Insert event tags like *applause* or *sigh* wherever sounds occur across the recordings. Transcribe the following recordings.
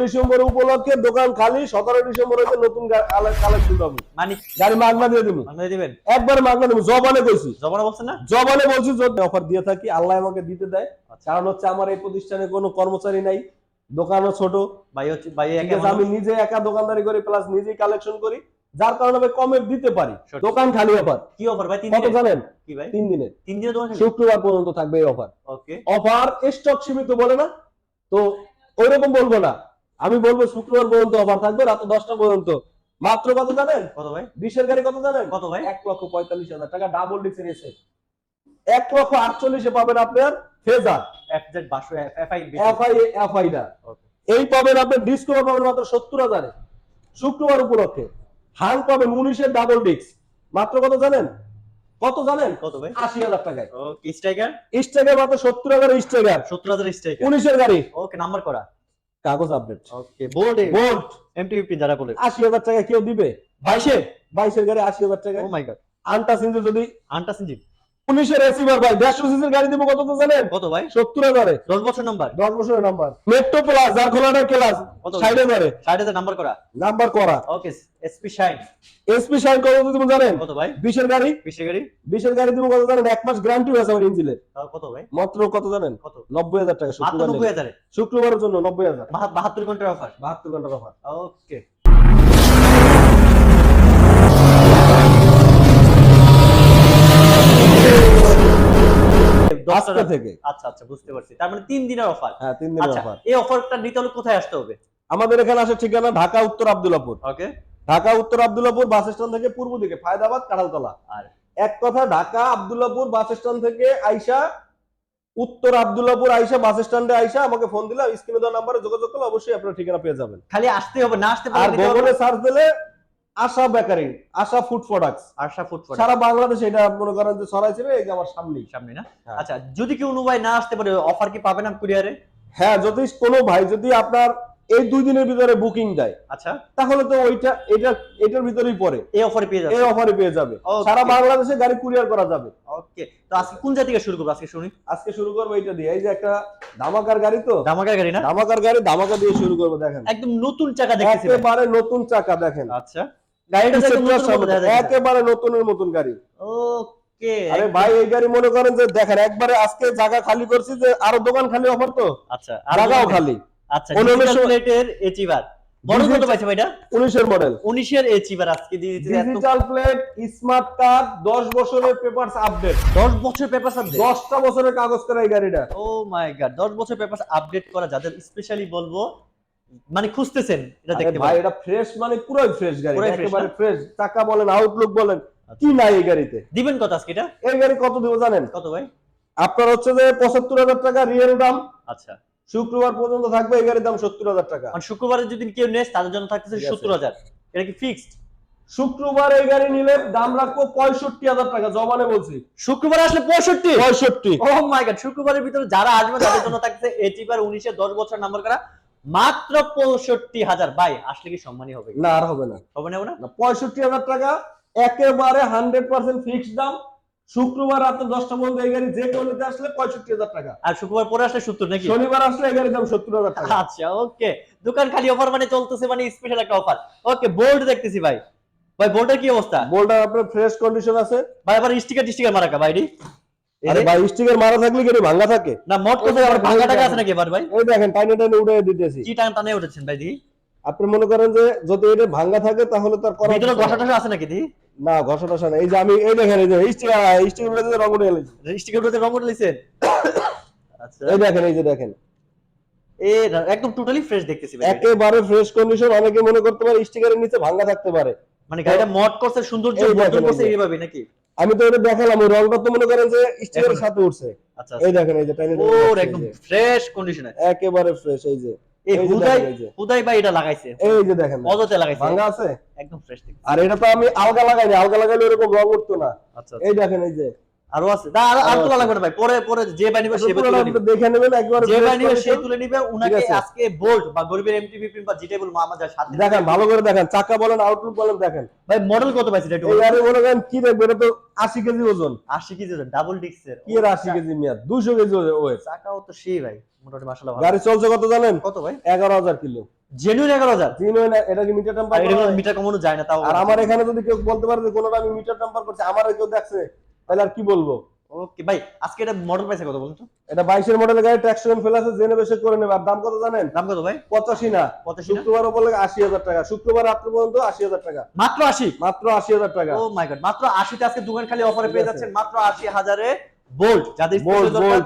December উপলক্ষে দোকান খালি সতেরো ডিসেম্বর হচ্ছে নতুন কালেকশন পাবো। মানে গাড়ি মাগনা দিয়ে দেবো। দিবেন? একবার মাগনা দেবো জবানে কইছি জবানা বলছেন না? জবানে বলছি যদি অফার দিয়ে থাকি আল্লাহ আমাকে দিতে দেয়। আচ্ছা। কারণ হচ্ছে আমার এই প্রতিষ্ঠানে কোনো কর্মচারী নাই দোকানও ছোট। ভাই হচ্ছে ভাই আমি নিজে একা দোকানদারি করি প্লাস নিজেই কালেকশন করি। যার কারণে আমি কমে দিতে পারি। দোকান খালি অফার। কি অফার ভাই? তিন কত দিনে জানেন? কি ভাই? তিন দিনের। তিন দিনে দোকান শুক্রবার পর্যন্ত থাকবে এই অফার। ওকে অফার স্টক সীমিত বলে না। তো ওইরকম বলব না। আমি বলব শুক্রবার পর্যন্ত অফার থাকবে রাত দশটা পর্যন্ত। মাত্র কত জানেন? কত ভাই? বিশের গাড়ি কত জানেন? কত ভাই? এক লক্ষ পঁয়তাল্লিশ হাজার টাকা ডাবল ডিক্সের এসে। এক লক্ষ আটচল্লিশে পাবেন আপনার ফেজার. এই পাবেন আপনার ডিসকভার পাবেন মাত্র সত্তর হাজারে। শুক্রবার উপলক্ষে। হাল পাবেন উনিশের ডাবল ডিক্স মাত্র কত জানেন? কত জানেন? কত ভাই? আশি হাজার টাকায়। স্ট্রাইকার স্ট্রাইকার মাত্র সত্তর হাজার স্ট্রাইকার সত্তর হাজার স্ট্রাইকার উনিশের গাড়ি। ওকে নাম্বার করা। কাগজ update okay bold bold MT fifteen যারা বলে আশি হাজার টাকা কেউ দিবে? 22 এর 22 এর গাড়ি আশি হাজার টাকা ও মাই গড আনটা সিনজে যদি আন্টাস ইঞ্জিন উনিশের এসিবার ভাই দেড়শো সিসির গাড়ি দিব কত তো জানেন? কত ভাই? সত্তর হাজারে। দশ বছর নাম্বার দশ বছরের নাম্বার মেট্রো প্লাস যার খোলাটা ক্লাস ষাট হাজারে ষাট হাজার নাম্বার করা? নাম্বার করা। Okay SP shine SP shine কত তুমি জানেন? কত ভাই? বিশের গাড়ি? বিশে গাড়ি? বিশের গাড়ি দিব কত জানেন? এক মাস গ্যারান্টি আছে আমার ইঞ্জিনের কত ভাই? মাত্র কত জানেন? কত? নব্বই হাজার টাকা শুক্রবার নব্বই। হাজারে? শুক্রবারের জন্য নব্বই হাজার। বাহাত্তর ঘণ্টার অফার বাহাত্তর ঘণ্টার অফার ওকে আজকে থেকে। আচ্ছা আচ্ছা বুঝতে পারছি। তার মানে তিন দিনের অফার। হ্যাঁ তিন দিনের আচ্ছা অফার। এই অফারটা নিতে হলে কোথায় আসতে হবে? আমাদের এখানে আসে ঠিকানা ঢাকা উত্তর ওকে। ঢাকা উত্তর বাস স্ট্যান্ড থেকে পূর্ব দিকে ফায়দাবাদ কাঁঠালতলা। আর? এক কথা ঢাকা আব্দুল্লাপুর বাস স্ট্যান্ড থেকে আইসা উত্তর আব্দুল্লাপুর আইসা বাস স্ট্যান্ডে আইসা আমাকে ফোন দিলে স্ক্রিনে দেওয়া নাম্বারে যোগাযোগ করলে অবশ্যই আপনার ঠিকানা পেয়ে যাবেন। খালি আসতে হবে না আসতে আর পারলে নিতে গুগলে সার্চ দিলে Asha bakery Asha food products Asha food সারা বাংলাদেশে এটা মনে করেন যে ছড়াইছে এই যে আমার সামনেই। সামনে না? হ্যাঁ। আচ্ছা যদি কেউ অনুবাই না আসতে পারে অফার কি পাবে না কুরিয়ারে? হ্যাঁ যদি কোনো ভাই যদি আপনার এই দুই দিনের ভিতরে বুকিং দেয় আচ্ছা। তাহলে তো ওইটা এটা এটার ভিতরেই পড়ে। এই অফারে পেয়ে যাবে। এই অফারে পেয়ে যাবে. সারা বাংলাদেশে গাড়ি কুরিয়ার করা যাবে। ওকে তো আজকে কোন জায়গা থেকে শুরু করব? আজকে শুনি। আজকে শুরু করব এইটা দিয়ে। এই যে একটা ধামাকার গাড়ি তো। ধামাকা গাড়ি না? ধামাকার গাড়ি ধামাকা দিয়ে শুরু করব দেখেন। একদম নতুন চাকা দেখতেছি ভাই। একেবারে নতুন চাকা দেখেন। আচ্ছা। গাড়িটা নতুন। একেবারে নতুনের মতন গাড়ি। ওকে। আরে ভাই এই গাড়ি মনে করেন যে দেখেন একবারে আজকে জায়গা খালি করছি যে আরও দোকান খালি অফার তো। আচ্ছা জায়গাও খালি। আচ্ছা প্লেটের এচিভার। কত পাইছে ভাইটা? মডেল 19 এর এচিভার আজকে দিয়ে দিতে এত ডিজিটাল প্লেট স্মার্ট কার্ড বছরের পেপারস আপডেট 10 বছর পেপার আপডেট দশটা বছরের কাগজ করা এই গাড়িটা। ও মাই গড 10 বছর পেপার আপডেট করা যাদের স্পেশালি বলব মানে খুঁজতেছেন এটা দেখতে ভাই এটা ফ্রেশ মানে পুরোই ফ্রেশ গাড়ি একেবারে ফ্রেশ চাকা বলেন আউটলুক বলেন আচ্ছা। কি নাই এই গাড়িতে? দিবেন কত আজকে এটা? এই গাড়ি কত দিব জানেন? কত ভাই? আপনার হচ্ছে যে পঁচাত্তর হাজার টাকা রিয়েল দাম। আচ্ছা। শুক্রবার পর্যন্ত থাকবে এই গাড়ির দাম সত্তর হাজার টাকা। মানে শুক্রবারে যদি কেউ নেস তাদের জন্য থাকতেছে আছে। 70000 এটা কি ফিক্সড শুক্রবার এই গাড়ি নিলে দাম রাখব পঁয়ষট্টি হাজার টাকা জমানে বলছি। শুক্রবার আসলে 65 পঁয়ষট্টি। ও মাই গড শুক্রবারের ভিতরে যারা আসবে তাদের জন্য থাকছে 19 এর 10 বছর নাম্বার করা? মাত্র 65000 ভাই আসলে কি সম্মানই হবে? না আর হবে না। হবে না না? পঁয়ষট্টি হাজার টাকা একেবারে হান্ড্রেড পার্সেন্ট ফিক্সড দাম। শুক্রবার রাতে দশটা পর্যন্ত এই গাড়ি যে কেউ নিতে আসলে পঁয়ষট্টি হাজার টাকা। আর শুক্রবার পরে আসলে 70 নাকি? শনিবার আসলে এই গাড়ির দাম সত্তর হাজার টাকা। আচ্ছা ওকে। দোকান খালি অফার মানে চলতেছে মানে স্পেশাল একটা অফার ওকে বোল্ড দেখতেছি ভাই। ভাই বোল্ডের কি অবস্থা? বোল্ডার আপনার ফ্রেশ কন্ডিশন আছে। ভাই আবার স্টিকার স্টিকার মারাকা ভাই? আরে ভাই স্টিকার মারা থাকলে গাড়ি ভাঙা থাকে? না মোট কত ওই ভাঙা টাকা আছে নাকি এবার ভাই? এই দেখেন টাইনে টাইনে উঠে দিতেছি। কি টান টানে উঠেছেন ভাই দি? আপনি মনে করেন যে যদি এটা ভাঙা থাকে তাহলে তার করা ভিতরে ঘষা। টষা আছে নাকি দি? না ঘষা টষা না এই যে আমি এই দেখেন এই যে স্টিকার স্টিকার উঠে রং উঠে গেছে স্টিকার উঠে রং উঠে লিছেন আচ্ছা। এই দেখেন এই যে দেখেন। এ একদম টোটালি ফ্রেশ দেখতেছি একেবারে ফ্রেশ কন্ডিশন অনেকে মনে করতে পারে স্টিকারের নিচে ভাঙা থাকতে পারে। মানে গাড়িটা মড করছে সৌন্দর্য বর্ধন করছে এইভাবে নাকি? আমি তো এটা দেখালাম ওই রংটা তো মনে করেন যে স্টিকারের সাথে উঠছে। আচ্ছা এই দেখেন এই যে টাইনি ওর একদম ফ্রেশ কন্ডিশনে একেবারে ফ্রেশ এই যে। এই হুদাই। হুদাই ভাই এটা লাগাইছে। এই যে দেখেন। অজতে লাগাইছে। ভাঙা আছে? একদম ফ্রেশ আর এটা তো আমি আলগা লাগাইনি আলগা লাগাইলে এরকম রং উঠতো না। আচ্ছা। এই দেখেন এই যে। আরও আছে। আর আর তোলা লাগবে না ভাই। পরে পরে যে বাই নিবে সে নিবে। দেখে নেবেন একবারে যে fresh বাই নিবে সে তুলে নিবে উনাকে আজকে বোল্ট বা গরিবের এমটি বা জিটেবল মামা সাথে দেখেন ভালো করে দেখেন চাকা বলেন আউটলুক বলেন দেখেন। ভাই মডেল কত পাইছে এটা মনে করেন কি এটা তো আশি কেজি ওজন। 80 কেজি ডাবল ডিক্সের কি এর আশি কেজি মেয়াদ? দুশো কেজি ওয়েট। চাকাও তো সেই ভাই মোটামুটি মাশাআল্লাহ গাড়ি চলছে কত জানেন? কত ভাই? এগারো হাজার কিলো। জেনুইন এগারো হাজার? জিনুইন এটা কি মিটার টেম্পার মিটার কমানো যায় না তাও আর আমার এখানে যদি কেউ বলতে পারে যে কোনোটা আমি মিটার টেম্পার করছি আমার কেউ দেখছে? তাহলে আর কি বলব? ওকে ভাই আজকে এটা মডেল পাইছে কত বলুন তো এটা এর মডেলের গাড়ি ট্যাক্স ফেল আছে জেনে বেশে করে নেবে। আর দাম কত জানেন? দাম কত ভাই? পঁচাশি না। পঁচাশি না? শুক্রবার বলে আশি হাজার টাকা। শুক্রবার রাত পর্যন্ত আশি হাজার টাকা। মাত্র আশি? মাত্র আশি হাজার টাকা। ও মাই গড মাত্র 80 তে আজকে দোকান খালি অফারে পেয়ে। যাচ্ছেন। মাত্র আশি হাজারে বোল্ট যাদের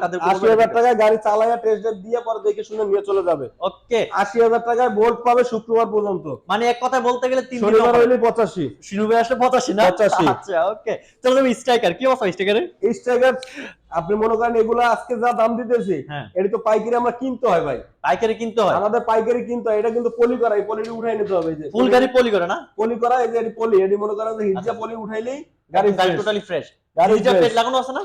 তাদের আশি হাজার টাকায় গাড়ি টেস্ট দিয়ে পরে দেখে শুনে নিয়ে চলে যাবে। ওকে আশি হাজার টাকায় বোল্ট পাবে শুক্রবার পর্যন্ত। মানে এক কথা বলতে গেলে তিন দিন শনিবার হইলে পঁচাশি। শিনুবে আসলে পঁচাশি না? 85 আচ্ছা ওকে চলো তুমি স্ট্রাইকার কি অবস্থা স্ট্রাইকারের স্ট্রাইকার আপনি মনে করেন এগুলো আজকে যা দাম দিতেছি হ্যাঁ। এটা তো পাইকারি আমরা কিনতে হয় ভাই। পাইকারি কিনতে হয়? আমাদের পাইকারি কিনতে হয় এটা কিন্তু পলি করা এই পলিটি উঠাই নিতে হবে যে। ফুল গাড়ি পলি করে না? পলি করা এই যে পলি এটি মনে করেন যে হিজা পলি উঠাইলেই গাড়ি গাড়ি টোটালি ফ্রেশ গাড়ি। প্লেট লাগানো আছে না?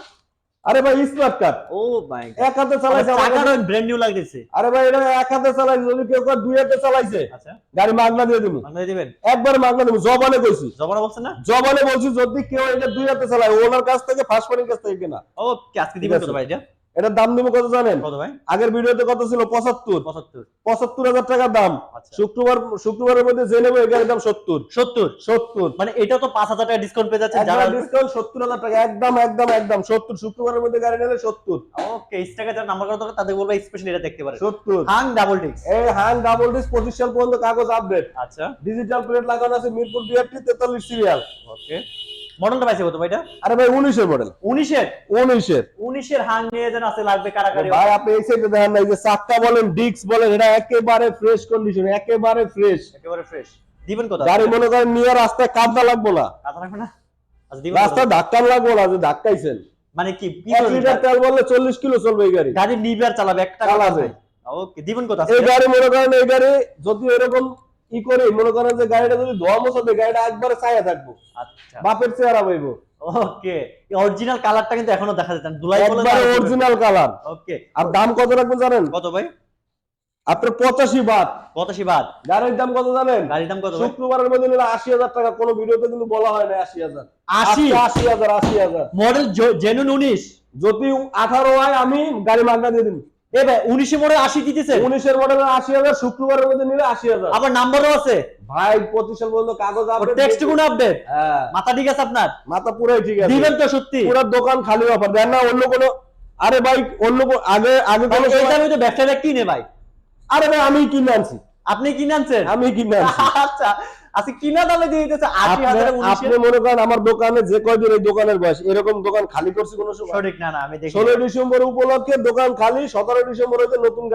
আরে ভাই স্মার্ট কার্ড। ও মাই এক হাতে চালাইছে আমার ব্র্যান্ড নিউ লাগতেছে। আরে ভাই এটা এক হাতে চালাইছে যদি কেউ কয় দুই হাতে চালাইছে আচ্ছা। গাড়ি মাগনা দিয়ে দিব। মাগনা দিবেন? একবার মাগনা দিব জবানে কইছি জবানে বলছ না? জবানে বলছি যদি কেউ এটা দুই হাতে চালায় ওনার কাছ থেকে ফার্স্ট পার্টির কাছ থেকে কেনা। ওকে আজকে দিবেন তো ভাই এটা এটার দাম দিব কত জানেন? কত ভাই? আগের ভিডিওতে কত ছিল? পঁচাত্তর। পঁচাত্তর। পঁচাত্তর হাজার টাকার দাম। আচ্ছা। শুক্রবার শুক্রবারের মধ্যে যে নেবে গাড়ির দাম সত্তর। সত্তর? সত্তর। মানে এটা তো পাঁচ হাজার টাকা ডিসকাউন্ট পেয়ে যাচ্ছে যারা ডিসকাউন্ট সত্তর হাজার টাকা। একদম একদম একদম। সত্তর শুক্রবারের মধ্যে গাড়ি নিলে সত্তর। ওকে স্টাকা যারা নাম্বার করা দরকার তাদের বলব স্পেশালি এটা দেখতে পারে সত্তর। হাং ডাবল ডিক্স এই হ্যাং ডাবল ডিস পঁচিশ সাল পর্যন্ত কাগজ আপডেট আচ্ছা। ডিজিটাল প্লেট লাগানো আছে মিরপুর বিআরটি তেতাল্লিশ সিরিয়াল ওকে মডেলটা পাইছে কত ভাই এটা আরে ভাই উনিশের মডেল। উনিশের? উনিশের। উনিশের হাং নিয়ে যেন আছে লাগবে কারাকারি ভাই আপনি এই সাইডে দেখেন না এই যে চাক্কা বলেন ডিক্স বলেন এটা একেবারে ফ্রেশ কন্ডিশন একেবারে ফ্রেশ একেবারে ফ্রেশ দিবেন কত গাড়ি মনে করেন নিয়ে রাস্তায় কাদা লাগবো না। কাঁচা রাখবে না? আচ্ছা দিবেন কত? রাস্তায় ধাক্কা লাগবো না যে ধাক্কাইছেন। মানে কি কি এক করবেন? লিটার তেল বললে চল্লিশ কিলো চলবে এই গাড়ি। গাড়ি নিবে আর চালাবে একটা চালাবে। ওকে দিবেন কত এই গাড়ি মনে করেন এই গাড়ি যদি এরকম ই করে? মনে করেন যে গাড়িটা যদি ধোয়া মোছা দেয় গাড়িটা একবারে ছায়া থাকব। আচ্ছা। বাপের চেহারা পাইবো। ওকে। অরিজিনাল কালারটা কিন্তু এখনও দেখা যাচ্ছে দুলাই একবারে অরিজিনাল কালার ওকে। আর দাম কত রাখবেন জানেন? কত ভাই? আপনার পঁচাশি বাদ। পঁচাশি বাদ। গাড়ির দাম কত জানেন? গাড়ির দাম কত শুক্রবারের মধ্যে নিলে আশি হাজার টাকা। কোনো ভিডিওতে কিন্তু বলা হয় না আশি হাজার। আশি? আশি হাজার আশি হাজার। মডেল জেনুন উনিশ? যদি আঠারো হয় আমি গাড়ি মাগনা দিয়ে দিন এ উনিশে মডেল আশি দিতেছে। উনিশের মডেলের আশি হাজার শুক্রবারের মধ্যে নিলে আশি হাজার। আবার নাম্বারও আছে। ভাই পঁচিশ সাল পর্যন্ত কাগজ টেক্সট কোন আপডেট হ্যাঁ। মাথা ঠিক আছে আপনার? মাথা পুরাই ঠিক আছে। দিবেন তো সত্যি। পুরো দোকান খালি অফার দেন না অন্য কোনো আরে ভাই অন্য আগে আগে ভাই, কোনো এই তো ব্যবসাটা কিনে ভাই। আরে ভাই আমি কিনে আনছি। আপনি কিনে আনছেন? আমি কিনে আনছি। আচ্ছা। আচ্ছা কিনা দামে দিয়ে দিতেছে আশি আপনি হাজার আপনি মনে করেন আমার দোকানে যে কয়দিন এই দোকানের বয়স এরকম দোকান খালি করছি কোনো সময়? সঠিক না না আমি দেখি ষোলো ডিসেম্বর উপলক্ষে দোকান খালি সতেরো ডিসেম্বর নতুন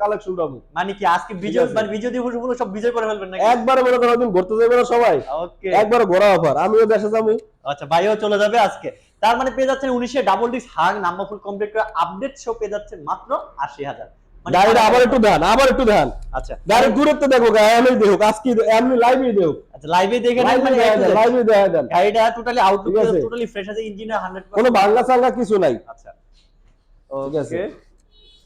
কালেকশন পাবো মানে কি আজকে বিজয় মানে বিজয় দিবস উপলক্ষে সব বিজয় করে ফেলবেন নাকি? একবারে মনে করেন ঘুরতে যাবে না সবাই? একবারে ঘোরা অফার আমিও দেশে যাব। আচ্ছা ভাইও চলে যাবে আজকে। তার মানে পেয়ে যাচ্ছেন উনিশে ডাবল ডিস হাং নাম্বার ফুল কমপ্লিট করে আপডেট শো পেয়ে যাচ্ছেন মাত্র আশি হাজার। গাড়িটা আবার একটু ধ্যান আবার একটু ধ্যান আচ্ছা। গাড়ি দূরত্ব দেখো এমনি দেখো আজকে এমনি লাইভে দেখো আচ্ছা লাইভে দেখে মানে লাইভে দেখা। দেন গাড়িটা টোটালি আউটলুক টোটালি ফ্রেশ আছে। ইঞ্জিনের হান্ড্রেড কোনো ভাঙ্গা সাঙ্গা কিছু নাই। আচ্ছা। ওকে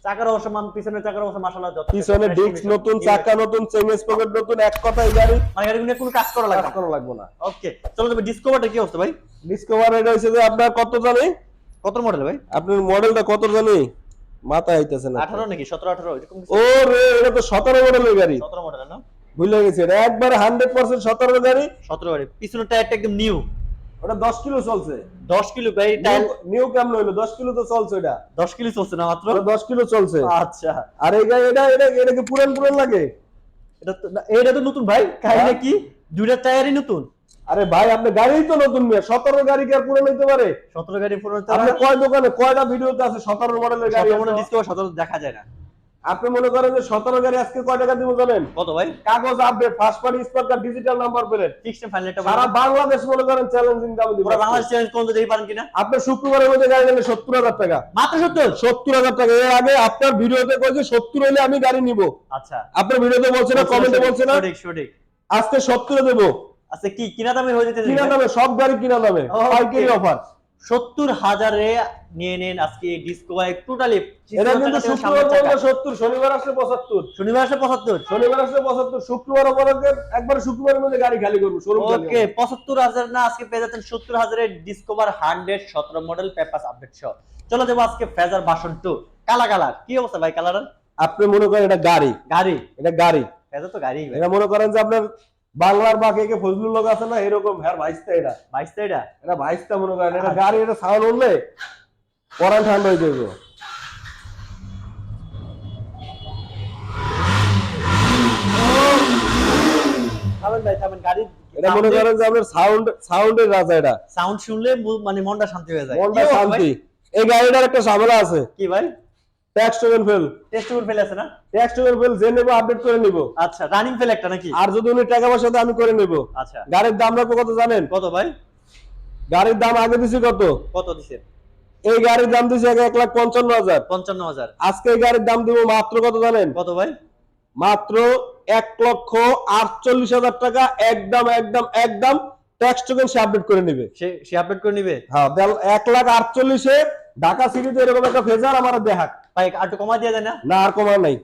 চাকার অবশ্য মান পিছনের চাকার মাশাআল্লাহ যথেষ্ট। পিছনে ডিস্ক নতুন চাকা নতুন চেঞ্জ পকেট নতুন এক কথাই গাড়ি। মানে গাড়ি কোনো কাজ করা লাগবে কাজ করা লাগবে না। ওকে চলো তবে ডিসকভারটা কি অবস্থা ভাই? ডিসকভার এটা হইছে যে আপনার কত জানি? কত মডেল ভাই? আপনার মডেলটা কত জানি? মাথায় আইতেছে না আঠারো নাকি? সতেরো আঠারো এরকম ও রে এটা তো সতেরো মডেলের গাড়ি। সতেরো মডেল না? ভুলে গেছি এটা একবারে হান্ড্রেড পার্সেন্ট সতেরো গাড়ি। সতেরো গাড়ি। পিছনের টায়ারটা একদম নিউ ওটা দশ কিলো চলছে। দশ কিলো ভাই টায়ার নিউ কেমন হইল দশ কিলো তো চলছে এটা দশ কিলো চলছে না মাত্র? ওটা দশ কিলো চলছে। আচ্ছা। আর এই গাড়ি এটা এটা এটা কি পুরান পুরান লাগে? এটা তো এটা তো নতুন ভাই। কাহিনী হ্যাঁ। কি? দুইটা টায়ারই নতুন। আরে ভাই আপনি গাড়ি তো নতুন নিয়ে সতেরো গাড়ি কি আর পুরান হইতে পারে? সতেরো গাড়ি পুরো আপনি কয় দোকানে কয়টা ভিডিওতে আছে সতেরো মডেলের গাড়ি আছে? ডিসকভার সতেরো দেখা যায় না। আপনি মনে করেন যে সতেরো গাড়ি আজকে কয় টাকা দিব জানেন? কত ভাই? কাগজ update first party smart card digital number plate fixed final এটা সারা বাংলাদেশ মনে করেন চ্যালেঞ্জিং দামে দিব। পুরো বাংলাদেশ চ্যালেঞ্জ কোন দিতে পারেন কিনা? আপনি শুক্রবারের মধ্যে গাড়ি নিলে সত্তর হাজার টাকা। মাত্র সত্তর? সত্তর হাজার টাকা। এর আগে আপনার ভিডিওতে কয়েছে সত্তর হলে আমি গাড়ি নিব। আচ্ছা। আপনার ভিডিওতে বলছে না কমেন্টে বলছে না? সঠিক সঠিক। আজকে সত্তরে দেবো। আচ্ছা কি কিনা দামে হয়ে যেতে কিনা দামে সব গাড়ি কিনা দামে. পাইকারি অফার সত্তর হাজারে নিয়ে নেন আজকে টোটালি এটা কিন্তু শুক্রবার পর্যন্ত সত্তর শনিবার আসলে পঁচাত্তর। শনিবার আসলে পঁচাত্তর। শনিবার আসলে পঁচাত্তর শুক্রবার একবার শুক্রবারের মধ্যে গাড়ি খালি করব শোরুম ওকে পঁচাত্তর হাজার না আজকে পেয়ে যাচ্ছেন সত্তর হাজারের ডিসকভার হান্ড্রেড সতেরো মডেল পেপাস আপডেট সহ চলো যাব আজকে ফেজার ভাষণ টু কালা কালার কি অবস্থা ভাই কালার আপনি মনে করেন এটা গাড়ি? গাড়ি। এটা গাড়ি। এটা তো গাড়ি এটা মনে করেন যে আপনার বাংলার বা কে কে ফজলুল লোক আছে না? এরকম। হ্যাঁ ভাইস্তা এটা। বাইশটা এটা? এটা ভাইস্তা মনে করেন। এটা গাড়ি এটা সাউন্ড উঠলে পরান ঠান্ডা হয়ে যাবে। এটা মনে করেন যে আপনার সাউন্ড সাউন্ডের রাজা এটা। সাউন্ড শুনলে মানে মনটা শান্তি হয়ে যায়। মনটা শান্তি। এই গাড়িটার একটা ঝামেলা আছে। কি ভাই? ট্যাক্স টোকেন ফেল টেস্ট করে ফেলে আছে না? ট্যাক্স টোকেন ফেল যে নেব আপডেট করে নিব। আচ্ছা রানিং ফেল একটা নাকি? আর যদি উনি টাকা পয়সা দেয় আমি করে নেব। আচ্ছা। গাড়ির দাম রাখব কত জানেন? কত ভাই? গাড়ির দাম আগে দিছি কত? কত দিছে? এই গাড়ির দাম দিছি আগে এক লাখ পঞ্চান্ন হাজার। পঞ্চান্ন হাজার। আজকে এই গাড়ির দাম দিব মাত্র কত জানেন? কত ভাই? মাত্র এক লক্ষ আটচল্লিশ হাজার টাকা। একদম একদম একদম ট্যাক্স টোকেন সে আপডেট করে নেবে। সে সে আপডেট করে নিবে? হ্যাঁ এক লাখ আটচল্লিশে ঢাকা সিটিতে এরকম একটা ফেজার আমার দেখাক। ভাই আর কমা দিয়ে দেয় না? না আর কমার নাই।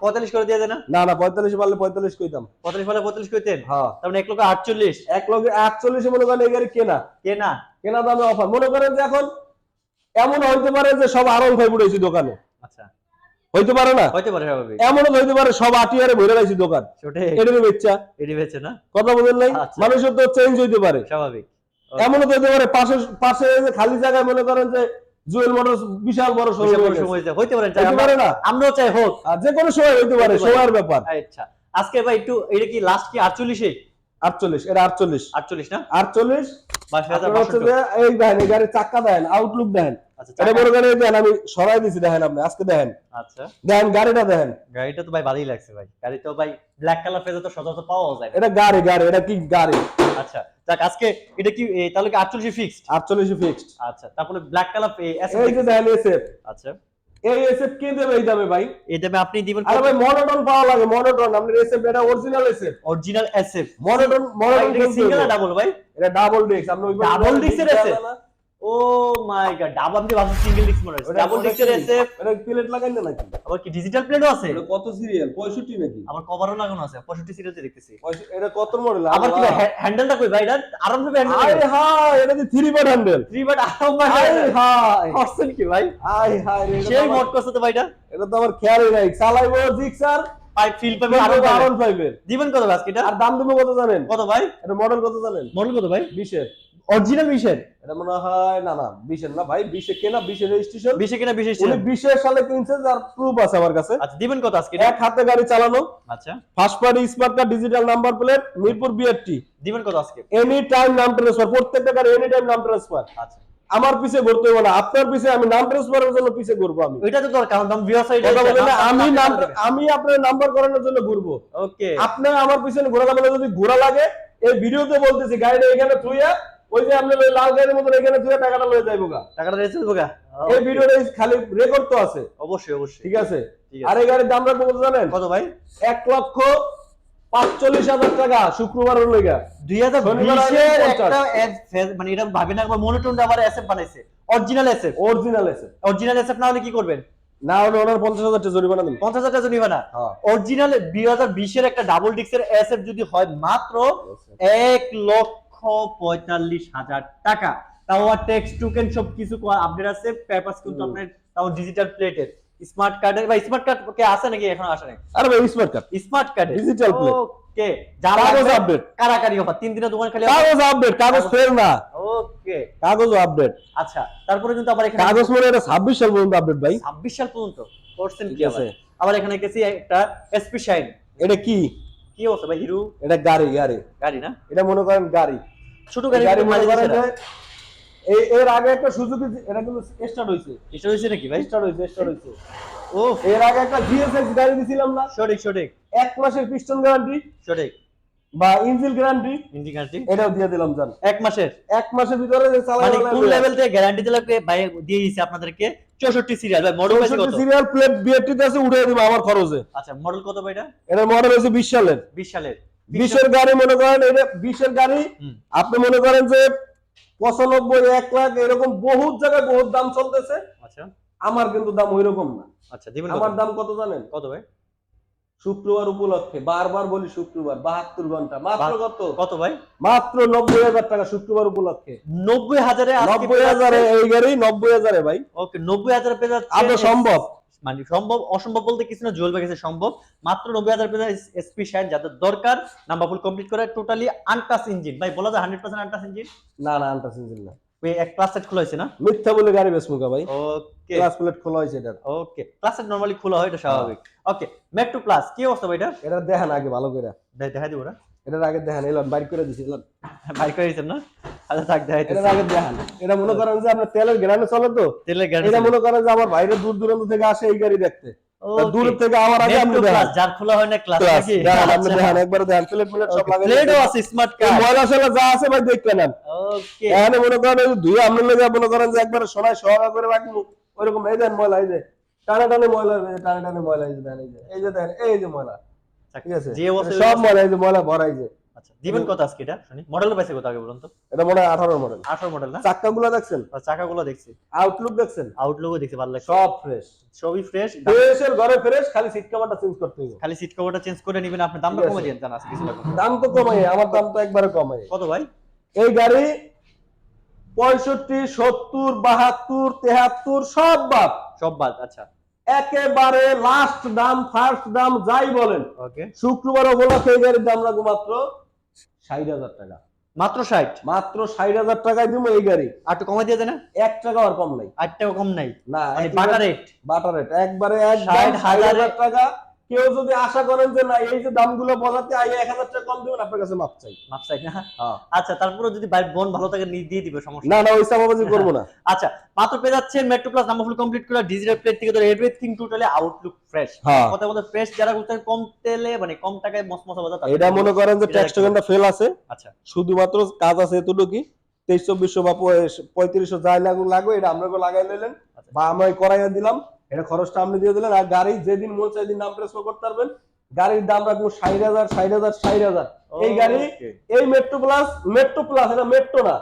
পঁয়তাল্লিশ করে দিয়ে দেয় না? না না পঁয়তাল্লিশ পারলে পঁয়তাল্লিশ কইতাম। পঁয়তাল্লিশ বলে পঁয়তাল্লিশ করতেন হ্যাঁ। তার মানে লক্ষ লক্ষ মনে করেন এই গাড়ি কেনা। কে কেনা দামে অফার মনে করেন যে এখন এমন হইতে পারে যে সব আরং ভাই উঠেছি দোকানে। আচ্ছা। হইতে পারে না? হইতে পারে স্বাভাবিক। এমনও হইতে পারে সব আটিয়ারে ভরে রাখছি দোকান। এটারই এডি বেছে না? কথা বলেন নাই? আচ্ছা। মানুষের তো চেঞ্জ হইতে পারে। স্বাভাবিক। এমনও হইতে পারে পাশে পাশে খালি জায়গায় মনে করেন যে জুয়েল বড় বিশাল বড় সময় হইতে- পারে আমরাও চাই হোক। যে কোনো সময় হইতে পারে হইতে পারে। সময়ের ব্যাপার। আচ্ছা আজকে ভাই একটু এটা কি লাস্ট কি আটচল্লিশে? আটচল্লিশ এটা আটচল্লিশ। আটচল্লিশ না? আটচল্লিশ। এই দেখেন গাড়ির আউটলুক আচ্ছা এটা চাকা- করেন আমি সরাই দিছি দেখেন আপনি আজকে দেখেন আচ্ছা। দেখেন গাড়িটা দেখেন গাড়িটা তো ভাই ভালোই লাগছে ভাই। গাড়ি তো ভাই ব্ল্যাক কালার ফেজে তো সচরাচর পাওয়া যায়। এটা গাড়ি গাড়ি এটা কি গাড়ি? আচ্ছা যাক আজকে এটা কি তাহলে কি আটচল্লিশ ফিক্সড আটচল্লিশ ফিক্সড আচ্ছা তারপরে ব্ল্যাক কালার এই যে দেখেন এসএফ আচ্ছা। এই এসএফ কে দেবে এই দামে ভাই? এই দামে আপনি দিবেন আরে ভাই মনোটন পাওয়া লাগে মনোটন আপনি এসএফ এটা original SF original SF monotone monotone single double ভাই? এটা ডাবল ডিস্ক disc এর SF? Oh my god double আমি ভাবছি সিঙ্গেল ডিস্ক মনে হচ্ছে ডাবল ডিস্কের এসএফ এটা প্লেট লাগাই না নাকি? আবার কি ডিজিটাল প্লেটও আছে? এটা কত সিরিয়াল 65 নাকি? আবার কভারও লাগানো আছে 65 সিরিজে দেখতেছি। এটা কত মডেল আবার কি হ্যান্ডেলটা কই ভাই? এটা আরামভাবে আরে হ্যান্ডেল হাই এটা দি 3 বাট হ্যান্ডেল থ্রি বাট আরাম আরে হাই কি ভাই? আই হাই রে, সেই আমার- মোড করছে তো ভাইটা। এটা তো আমার খেয়ালই নাই। চালাইবো জিক্সার পাইপ ফিল পাবে আরও আরন দিবেন কত ভাই এটা আর দাম কত জানেন? কত ভাই? এটা মডেল কত জানেন? মডেল কত ভাই? 20 এর অরিজিনাল বিশের। এটা মনে হয় না না 20 এর না ভাই 20 এর কেনা 20 এর রেজিস্ট্রেশন বিশে কিনা বিশেষ উনি 20 এর সালে কিনছে যার প্রুফ আছে আমার কাছে। আচ্ছা দিবেন কত আজকে এক হাতে গাড়ি চালানো। আচ্ছা। First party smart card digital number plate Mirpur BRT দিবেন কত আজকে? এনি টাইম নাম ট্রান্সফার প্রত্যেকটা গাড়ি এনি টাইম নাম ট্রান্সফার আচ্ছা। আমার পিছে ঘুরতে হবে না। আপনার পিছে আমি নাম ট্রান্সফারের জন্য পিছে ঘুরবো আমি। ওইটা তো দরকার কারণ আমি নাম আমি আপনার নাম্বার করানোর জন্য ঘুরবো। ওকে আপনি আমার পিছনে ঘোরা যাবে যদি ঘোরা লাগে এই ভিডিওতে বলতেছি গাড়িটা এখানে থুইয়া ওই যে ওই লাল গাড়ির মতন এখানে থুইয়া টাকাটা লয়ে যাইবো গা। টাকাটা রেসে দেবো এই ভিডিওটা খালি রেকর্ড তো আছে। অবশ্যই অবশ্যই। ঠিক আছে? আর এই গাড়ির দাম রাখব জানেন? কত ভাই? এক লক্ষ পাঁচচল্লিশ হাজার টাকা শুক্রবার লেগা দুই হাজার। একটা মানে এটা ভাবে না এসএফ বানাইছে। Original SF original original SF না হলে কি করবেন? না হলে ওনার পঞ্চাশ হাজার টাকা জরিমানা দিন পঞ্চাশ হাজার টাকা নিবে হ্যাঁ। অরিজিনাল দুই হাজার বিশের একটা ডাবল এসএফ যদি হয় মাত্র এক লক্ষ পঁয়তাল্লিশ হাজার টাকা। তাও আর টেক্সট টুকেন সব কিছু আপডেট আছে। কিন্তু আপনার তাও ডিজিটাল প্লেটের স্মার্ট কার্ডের বা স্মার্ট কার্ড কে আছে নাকি এখন আসে নাকি আরে ভাই স্মার্ট কার্ড। স্মার্ট কার্ডে। Digital plate। ওকে কাগজ আপডেট কারাকারি অফার তিন দিনের দোকান খালি কাগজ আপডেট কাগজ ফেল না। ওকে। কাগজ আপডেট আচ্ছা তারপরে কিন্তু আবার এখানে কাগজ মানে এটা ছাব্বিশ সাল পর্যন্ত আপডেট ভাই। ছাব্বিশ সাল পর্যন্ত। করছেন কি আছে। আবার এখানে গেছি একটা এসপি শাইন এটা কি? কি অবস্থা ভাই হিরো? এটা গাড়ি গাড়ি। গাড়ি না? এটা মনে করেন গাড়ি। ছোট গাড়ি গাড়ি মনে করেন এই এর আগে একটা সুজুকি এটা কিন্তু স্টার্ট হইছে এটা হয়েছে নাকি ভাই? স্টার্ট হইছে স্টার্ট হইছে ও এর আগে একটা জিএসএক্স গাড়ি দিছিলাম না। সঠিক সঠিক। এক মাসের পিস্টন গ্যারান্টি সঠিক। বা ইঞ্জিন গ্যারান্টি ইঞ্জিন গাড়ি এটাও দিয়ে দিলাম জান এক মাসের? এক মাসের ভিতরে যে চালাই মানে কোন লেভেল থেকে গ্যারান্টি দিলে ভাই দিয়ে দিয়েছে আপনাদেরকে? চৌষট্টি সিরিয়াল ভাই মডেল কত? সিরিয়াল প্লেট বিআরটি তে আছে উঠে দিব আমার খরচে। আচ্ছা মডেল কত ভাই এটা? এটা মডেল হচ্ছে বিশ সালের। বিশ সালের। বিশের গাড়ি মনে করেন এটা বিশের গাড়ি আপনি মনে করেন যে পঁচানব্বই এক লাখ এরকম বহুত জায়গায় বহুত দাম চলতেছে। আচ্ছা। আমার কিন্তু দাম ওই রকম না। আচ্ছা দিবেন আমার দাম কত জানেন? কত ভাই? শুক্রবার উপলক্ষে বারবার বলি শুক্রবার বাহাত্তর ঘণ্টা। মাত্র কত? কত ভাই? মাত্র নব্বই হাজার টাকা শুক্রবার উপলক্ষে। নব্বই হাজারে নব্বই হাজারে এই গাড়ি নব্বই হাজারে ভাই। ওকে নব্বই হাজারে পেয়ে যাচ্ছে। সম্ভব? মানে সম্ভব অসম্ভব বলতে কিছু না জুয়েল ভাই কাছে সম্ভব। মাত্র নব্বই হাজার পেজা এসপি শাইন যাদের দরকার নাম্বার ফুল কমপ্লিট করে টোটালি আনটাস ইঞ্জিন ভাই বলা যায় হান্ড্রেড পার্সেন্ট আনটাস ইঞ্জিন না না আনটা সিজন না। ওই এক ক্লাস সেট খোলা হয়েছে না? মিথ্যা বলে গাড়ি বেসমুকা ভাই। ওকে ক্লাস প্লেট খোলা হয়েছে এটা ওকে ক্লাস সেট নরমালি খোলা হয় এটা স্বাভাবিক। ওকে মেট্রো প্লাস কি অবস্থা ভাই এটা এটা দেখেন আগে ভালো করে। দে- দেখাই দিব না এটার আগে দেখেন এলাম বাইর করে দিছি এলাম বাই করে দিতেন না? আচ্ছা থাক দেখাই এটার আগে দেখেন। এটা মনে করেন যে আপনার তেলের গ্রামে চলে তো? তেলের এটা মনে করেন যে আমার বাইরে দূর দূরান্ত থেকে আসে এই গাড়ি দেখতে। দূর থেকে আমার আগে আপনি দেখেন। যার খোলা হয় না ক্লাস নাকি? আপনি দেখেন একবার দেখেন। প্লেট প্লেট সব লাগাই প্লেটও আছে স্মার্ট কার্ড ময়লা সয়লা যা আছে ভাই দেখতে নেন। ওকে এখানে মনে করেন এই ধুয়ে আপনার লেগে মনে করেন যে একবার সোনায় সোহাগা করে রাখব ওইরকম এই দেন ময়লা এই যে টানে টানে ময়লা টানে টানে ময়লা এই যে এই যে এই যে ময়লা। ঠিক আছে। যে অবস্থা সব ময়লা এই ময়লা ভরা যে। আচ্ছা দিবেন কত আজকে এটা? শুনি মডেল পাইছে কত আগে বলুন তো? এটা মনে হয় আঠারো মডেল 18 মডেল না? চাক্কা দেখছেন? চাকাগুলো দেখছি। আউটলুক দেখছেন? আউটলুকও দেখছি ভালো লাগছে। সব ফ্রেশ সবই ফ্রেশ ফ্রেশের ঘরে ফ্রেশ খালি সিট কভারটা চেঞ্জ করতে হবে খালি সিট কভারটা চেঞ্জ করে নেবেন আপনি দামটা কমে জানা দাম তো কমাই আমার দাম তো একবারে কমাই। কত ভাই? এই গাড়ি পঁয়ষট্টি সত্তর বাহাত্তর তেহাত্তর সব বাদ। সব বাদ আচ্ছা। একেবারে লাস্ট দাম ফার্স্ট দাম যাই বলেন। শুক্রবার উপলক্ষে এই গাড়ির দাম রাখব মাত্র ষাট হাজার টাকা। মাত্র 60 মাত্র ষাট হাজার টাকায় দিব এই গাড়ি। আর একটু কমাই দিয়ে না? এক টাকা আর কম নাই। আট টাকা কম নাই। না মানে বাটা রেট? Butter rate. একবারে ষাট হাজার টাকা। কেউ যদি আশা করেন যে না এই যে দামগুলো বলাতে আই এক হাজার টাকা কম দেবেন আপনার কাছে মাপ চাই। মাপ চাই না? হ্যাঁ। আচ্ছা তারপরে যদি ভাই বোন ভালো থাকে দিয়ে দিবে সমস্যা না না ওই সামাবাজি করব না। *laughs* আচ্ছা মাত্র পেয়ে যাচ্ছেন Metro plus number full complete করে ডিজিটাল প্লেট থেকে ধরে এভরিথিং টোটালি আউটলুক ফ্রেশ কথা বলতে ফ্রেশ যারা করতে কম তেলে মানে কম টাকায় মসমসা বাজার এটা মনে করেন যে ট্যাক্স টোকেনটা ফেল আছে। আচ্ছা। শুধুমাত্র কাজ আছে এতটুকু। তেইশ চব্বিশশো বা পঁয়- পঁয়ত্রিশশো যাই লাগু লাগবে এটা আপনাকে লাগাই নিলেন আচ্ছা। বা আমি করাইয়া দিলাম। এটা খরচটা আপনি দিয়ে দিলেন আর গাড়ি যেদিন মন চাই দিন নাম ট্রান্সফার করতে পারবেন। গাড়ির দাম রাখব ষাট হাজার ষাট হাজার ষাট হাজার। এই গাড়ি এই মেট্রো প্লাস মেট্রো প্লাস এটা মেট্রো না।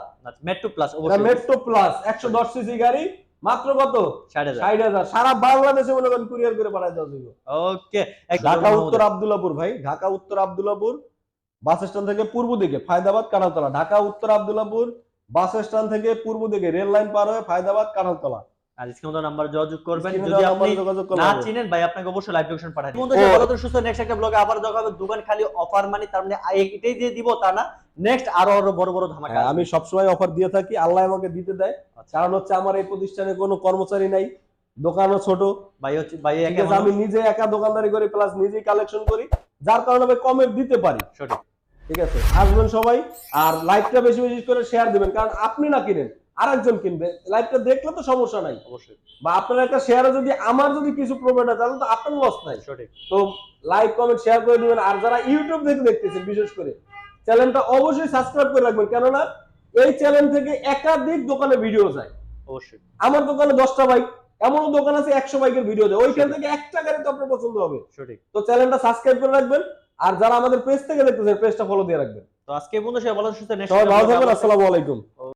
মেট্রো প্লাস মেট্রো প্লাস একশো দশ সিসি গাড়ি মাত্র কত? ষাট হাজার। সারা বাংলাদেশে মনে করেন কুরিয়ার করে পাঠাই দেওয়া যাবে। ওকে ঢাকা উত্তর আব্দুল্লাপুর ভাই। ঢাকা উত্তর আব্দুল্লাপুর বাস স্ট্যান্ড থেকে পূর্ব দিকে ফায়দাবাদ কানালতলা। ঢাকা উত্তর আব্দুল্লাপুর বাস স্ট্যান্ড থেকে পূর্ব দিকে রেল লাইন পার হয়ে ফায়দাবাদ কানালতলা। আর স্ক্রিনে নাম্বার যোগাযোগ করবেন। যদি আপনি না চিনেন ভাই আপনাকে অবশ্যই লাইভ লোকেশন পাঠাই বন্ধু। ভালো তো সুস্থ নেক্সট একটা ব্লগে আবার দেখা হবে। দোকান খালি অফার মানে তার মানে এটাই দিয়ে দিব তা না। নেক্সট আরও আরও বড় বড় ধামাকা হ্যাঁ। আমি সবসময় অফার দিয়ে থাকি। আল্লাহ আমাকে দিতে দেয়। আচ্ছা। কারণ হচ্ছে আমার এই প্রতিষ্ঠানে কোনো কর্মচারী নাই। দোকানও ছোট। ভাই হচ্ছে ভাই আমি নিজে একা দোকানদারি করি প্লাস নিজেই কালেকশন করি। যার কারণে আমি কমে দিতে পারি। সঠিক। ঠিক আছে আসবেন সবাই। আর লাইভটা বেশি বেশি করে শেয়ার দিবেন। কারণ আপনি না কিনেন। আরেকজন কিনবে। লাইভটা দেখলে তো সমস্যা নাই। অবশ্যই। বা আপনার একটা শেয়ারে যদি আমার যদি কিছু প্রফিট হয় তাহলে তো আপনার লস নাই। সঠিক। তো লাইক কমেন্ট শেয়ার করে দিবেন। আর যারা ইউটিউব থেকে দেখতেছেন বিশেষ করে চ্যানেলটা অবশ্যই সাবস্ক্রাইব করে রাখবেন। কেননা এই চ্যানেল থেকে একাধিক দোকানে ভিডিও যায়। অবশ্যই। আমার দোকানে দশটা বাইক এমনও দোকান আছে একশো বাইকের ভিডিও দেয়। ওইখান থেকে একটা গাড়ি তো আপনার পছন্দ হবে। সঠিক। তো চ্যানেলটা সাবস্ক্রাইব করে রাখবেন। আর যারা আমাদের পেজ থেকে দেখতেছেন পেজটা ফলো দিয়ে রাখবেন। তো আজকে বন্ধু সে ভালো নেক্সট সবাই ভালো থাকবেন আসসালামু আলাইকুম।